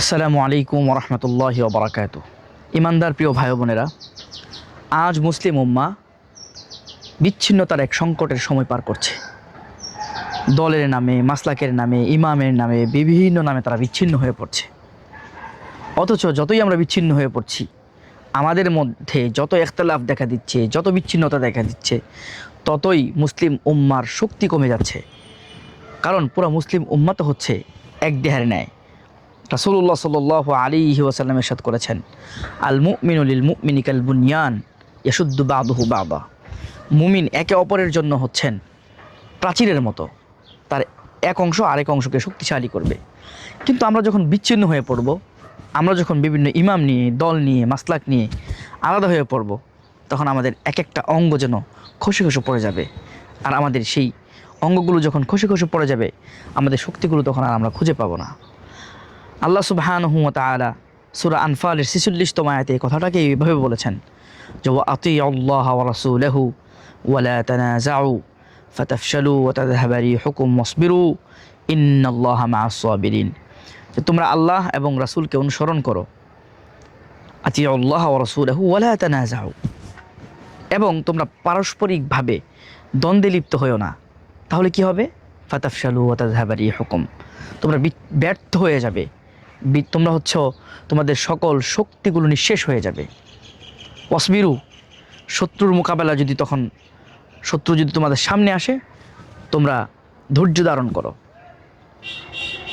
আসসালামু আলাইকুম রহমতুল্লাহ বারাকাত ইমানদার প্রিয় ভাই বোনেরা, আজ মুসলিম উম্মা বিচ্ছিন্নতার এক সংকটের সময় পার করছে। দলের নামে, মাসলাকের নামে, ইমামের নামে বিভিন্ন নামে তারা বিচ্ছিন্ন হয়ে পড়ছে। অথচ যতই আমরা বিচ্ছিন্ন হয়ে পড়ছি, আমাদের মধ্যে যত একতলাফ দেখা দিচ্ছে, যত বিচ্ছিন্নতা দেখা দিচ্ছে, ততই মুসলিম উম্মার শক্তি কমে যাচ্ছে। কারণ পুরো মুসলিম উম্মা তো হচ্ছে এক দেহের ন্যায়। রাসুল্লাহ সাল আলী ওয়াসাল্লাম এরশাদ করেছেন আল মুমিনুল মুমিনিকাল বুনিয়ান ইয়াসুদ্দু বাদহু বাবা মুমিন একে অপরের জন্য হচ্ছেন প্রাচীরের মতো, তার এক অংশ আরেক অংশকে শক্তিশালী করবে। কিন্তু আমরা যখন বিচ্ছিন্ন হয়ে পড়ব, আমরা যখন বিভিন্ন ইমাম নিয়ে, দল নিয়ে, মাসলাক নিয়ে আলাদা হয়ে পড়ব, তখন আমাদের এক একটা অঙ্গ যেন খসে খসে পড়ে যাবে। আর আমাদের সেই অঙ্গগুলো যখন খসে খসে পড়ে যাবে, আমাদের শক্তিগুলো তখন আর আমরা খুঁজে পাবো না। আল্লাহ সুবাহান তালা সুরা আনফালের ছিচল্লিশতম আয়াতে কথাটাকে এইভাবে বলেছেন, যে ও আতি আল্লাহ রসুলহু ওয়ালা তানাজাউ ফাতাফশালু ওয়াতাদহাবারি হুকুম মসবিরু ইন্নাল্লাহ মা সাবিরিন যে তোমরা আল্লাহ এবং রাসূলকে অনুসরণ করো আতি আল্লাহ রসুলহু ওয়ালা তানাজাউ এবং তোমরা পারস্পরিকভাবে দ্বন্দ্বে লিপ্ত হয়েও না, তাহলে কি হবে? ফাতাফশালু ওয়াতাদহাবারি হুকুম তোমরা ব্যর্থ হয়ে যাবে। তোমরা হচ্ছ তোমাদের সকল শক্তিগুলো নিঃশেষ হয়ে যাবে। অসবিরু শত্রুর মোকাবেলা যদি তখন, শত্রু যদি তোমাদের সামনে আসে, তোমরা ধৈর্য ধারণ করো।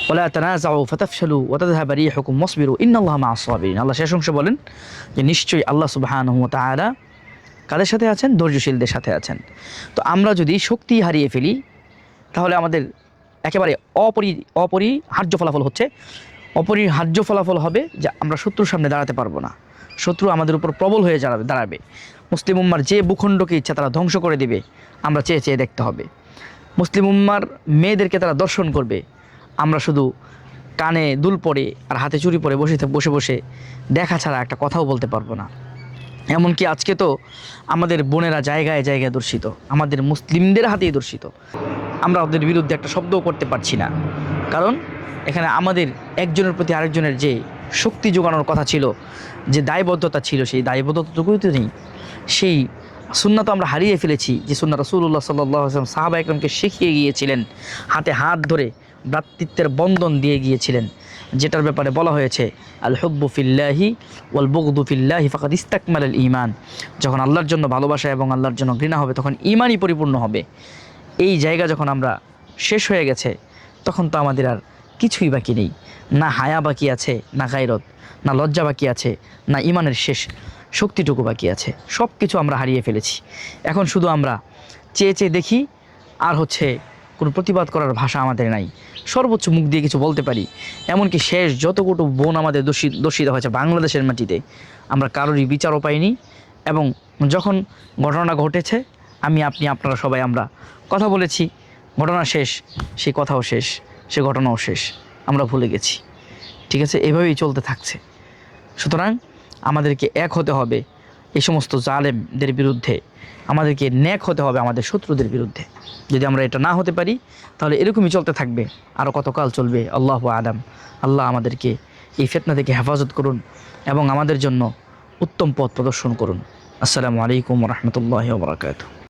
ওলা তানাজাউ ফাতাফশালু ওয়াতাদহাবারি হুকুম মসবিরু ইন্নাল্লাহ মা আসসাবিরিন আল্লাহ শেষ অংশে বলেন যে, নিশ্চয়ই আল্লাহ সুবহানাহু ওয়া তাআলা কাদের সাথে আছেন? ধৈর্যশীলদের সাথে আছেন। তো আমরা যদি শক্তি হারিয়ে ফেলি, তাহলে আমাদের একেবারে অপরি, অপরিহার্য ফলাফল হচ্ছে অপরিহার্য ফলাফল হবে যে আমরা শত্রুর সামনে দাঁড়াতে পারব না। শত্রু আমাদের উপর প্রবল হয়ে দাঁড়াবে দাঁড়াবে। মুসলিম উম্মার যে ভূখণ্ডকে ইচ্ছা তারা ধ্বংস করে দিবে, আমরা চেয়ে চেয়ে দেখতে হবে। মুসলিম উম্মার মেয়েদেরকে তারা দর্শন করবে। আমরা শুধু কানে দুল পরে আর হাতে চুরি পরে বসে বসে বসে দেখা ছাড়া একটা কথাও বলতে পারব না। এমনকি আজকে তো আমাদের বোনেরা জায়গায় জায়গায় দর্শিত, আমাদের মুসলিমদের হাতেই দর্শিত। আমরা ওদের বিরুদ্ধে একটা শব্দও করতে পারছি না। কারণ এখানে আমাদের একজনের প্রতি আরেকজনের যে শক্তি যোগানোর কথা ছিল, যে দায়বদ্ধতা ছিল, সেই দায়বদ্ধতাটুকুই তো নেই। সেই সুন্না তো আমরা হারিয়ে ফেলেছি, যে সুন্না রসুল্লাহ সাল্লাম সাহাবা একরমকে শিখিয়ে গিয়েছিলেন, হাতে হাত ধরে ভ্রাতৃত্বের বন্ধন দিয়ে গিয়েছিলেন, যেটার ব্যাপারে বলা হয়েছে আল হব্বু ফিল্লাহি ওয়াল বগদু ফিল্লাহি ফাকাদ ইস্তাকমাল ইমান যখন আল্লাহর জন্য ভালোবাসা এবং আল্লাহর জন্য ঘৃণা হবে, তখন ইমানই পরিপূর্ণ হবে। এই জায়গা যখন আমরা শেষ হয়ে গেছে, তখন তো আমাদের আর কিছুই বাকি নেই। না হায়া বাকি আছে, না গায়রত, না লজ্জা বাকি আছে, না ইমানের শেষ শক্তিটুকু বাকি আছে। সব কিছু আমরা হারিয়ে ফেলেছি। এখন শুধু আমরা চেয়ে চেয়ে দেখি, আর হচ্ছে কোনো প্রতিবাদ করার ভাষা আমাদের নাই। সর্বোচ্চ মুখ দিয়ে কিছু বলতে পারি। এমনকি শেষ যতটুকু বোন আমাদের দোষী, দোষিত হয়েছে বাংলাদেশের মাটিতে, আমরা কারোরই বিচারও পাইনি। এবং যখন ঘটনা ঘটেছে আমি, আপনি, আপনারা সবাই, আমরা। কথা বলেছি, ঘটনা শেষ সেই কথাও শেষ, সে ঘটনাও শেষ। আমরা ভুলে গেছি। ঠিক আছে? এভাবেই চলতে থাকছে। সুতরাং আমাদেরকে এক হতে হবে এই সমস্ত জালেমদের বিরুদ্ধে। আমাদেরকে ন্যাক হতে হবে আমাদের শত্রুদের বিরুদ্ধে। যদি আমরা এটা না হতে পারি, তাহলে এরকমই চলতে থাকবে। আরও কতকাল চলবে? আল্লাহ আদম আল্লাহ আমাদেরকে এই ফেতনা থেকে হেফাজত করুন এবং আমাদের জন্য উত্তম পথ প্রদর্শন করুন। আসসালামু আলাইকুম রহমতুল্লাহ বরাকাতু